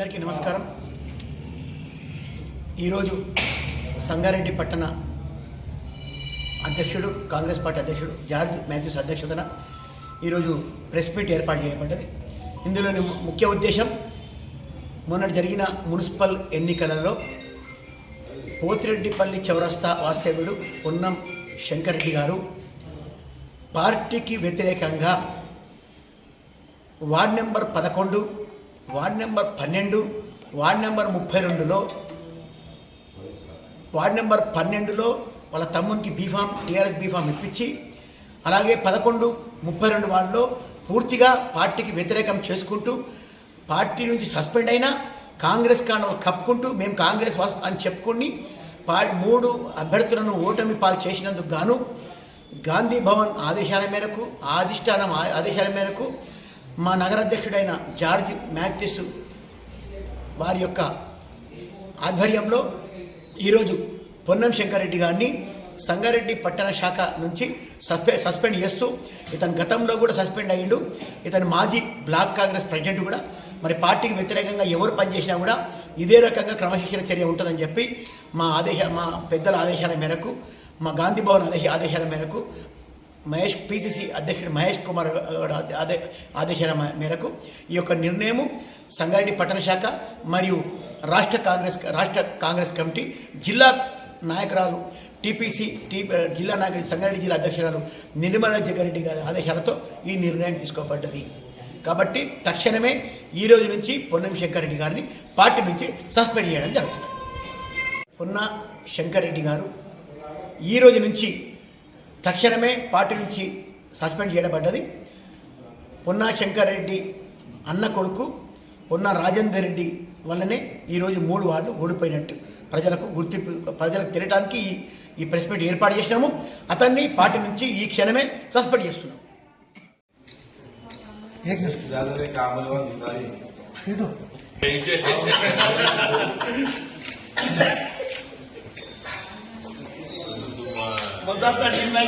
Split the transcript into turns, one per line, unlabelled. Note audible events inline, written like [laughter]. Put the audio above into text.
నమస్కారం. ఈరోజు సంగారెడ్డి పట్టణ అధ్యక్షుడు కాంగ్రెస్ పార్టీ అధ్యక్షుడు జార్జ్ మ్యాథ్యూస్ అధ్యక్షతన ఈరోజు ప్రెస్ మీట్ ఏర్పాటు చేయబడ్డది. ఇందులోని ముఖ్య ఉద్దేశం మొన్నటి జరిగిన మున్సిపల్ ఎన్నికలలో పోతిరెడ్డిపల్లి చౌరస్తా వాస్తవ్యుడు పొన్నం శంకరెడ్డి గారు పార్టీకి వ్యతిరేకంగా వార్డ్ నెంబర్ పదకొండు వార్డ్ నెంబర్ పన్నెండు వార్డ్ నెంబర్ ముప్పై రెండులో వార్డ్ నెంబర్ పన్నెండులో వాళ్ళ తమ్మునికి బీఫామ్ టీఆర్ఎస్ బీఫామ్ ఇప్పించి అలాగే పదకొండు ముప్పై రెండు వార్డులో పూర్తిగా పార్టీకి వ్యతిరేకం చేసుకుంటూ పార్టీ నుంచి సస్పెండ్ అయినా కాంగ్రెస్ కాను కప్పుకుంటూ మేము కాంగ్రెస్ వస్ అని చెప్పుకుని పా మూడు అభ్యర్థులను ఓటమి పాలు చేసినందుకు గాను గాంధీ భవన్ ఆదేశాల మేరకు ఆదిష్టానం ఆ- ఆదేశాల మేరకు మా నగరాధ్యక్షుడైన జార్జ్ మ్యాథ్యూస్ వారి యొక్క ఆధ్వర్యంలో ఈరోజు పొన్నం శంకరెడ్డి గారిని సంగారెడ్డి పట్టణ శాఖ నుంచి సస్పె సస్పెండ్ చేస్తూ ఇతను గతంలో కూడా సస్పెండ్ అయ్యిండు. ఇతను మాజీ బ్లాక్ కాంగ్రెస్ ప్రెసిడెంట్ కూడా. మరి పార్టీకి వ్యతిరేకంగా ఎవరు పనిచేసినా కూడా ఇదే రకంగా క్రమశిక్షణ చర్య ఉంటుందని చెప్పి మా ఆదేశ మా పెద్దల ఆదేశాల మేరకు మా గాంధీ భవన్ ఆదేశ ఆదేశాల మేరకు మహేష్ పిసిసి అధ్యక్షుడు మహేష్ కుమార్ ఆదే- ఆదేశాల మేరకు ఈ యొక్క నిర్ణయము సంగారెడ్డి పట్టణ శాఖ మరియు రాష్ట్ర కాంగ్రెస్ రాష్ట్ర కాంగ్రెస్ కమిటీ జిల్లా నాయకురాలు టీపీసీ టీ జిల్లా నాయకులు సంగారెడ్డి జిల్లా అధ్యక్షురాలు నిర్మల జగ్గారెడ్డి గారి ఆదేశాలతో ఈ నిర్ణయం తీసుకోబడ్డది. కాబట్టి తక్షణమే ఈ రోజు నుంచి పొన్నం శంకరెడ్డి గారిని పార్టీ నుంచి సస్పెండ్ చేయడం జరుగుతుంది. పొన్న శంకరెడ్డి గారు ఈ రోజు నుంచి తక్షణమే పార్టీ నుంచి సస్పెండ్ చేయబడ్డది. పొన్నా శంకరెడ్డి అన్న కొడుకు పొన్న రాజేందర్ రెడ్డి వల్లనే ఈరోజు మూడు వార్డు ఓడిపోయినట్టు ప్రజలకు గుర్తింపు ప్రజలకు తెలియడానికి ఈ ఈ ప్రెస్ మీట్ ఏర్పాటు చేసినాము. అతన్ని పార్టీ నుంచి ఈ క్షణమే సస్పెండ్ చేస్తున్నాం. [laughs]
सब
का
निर्णय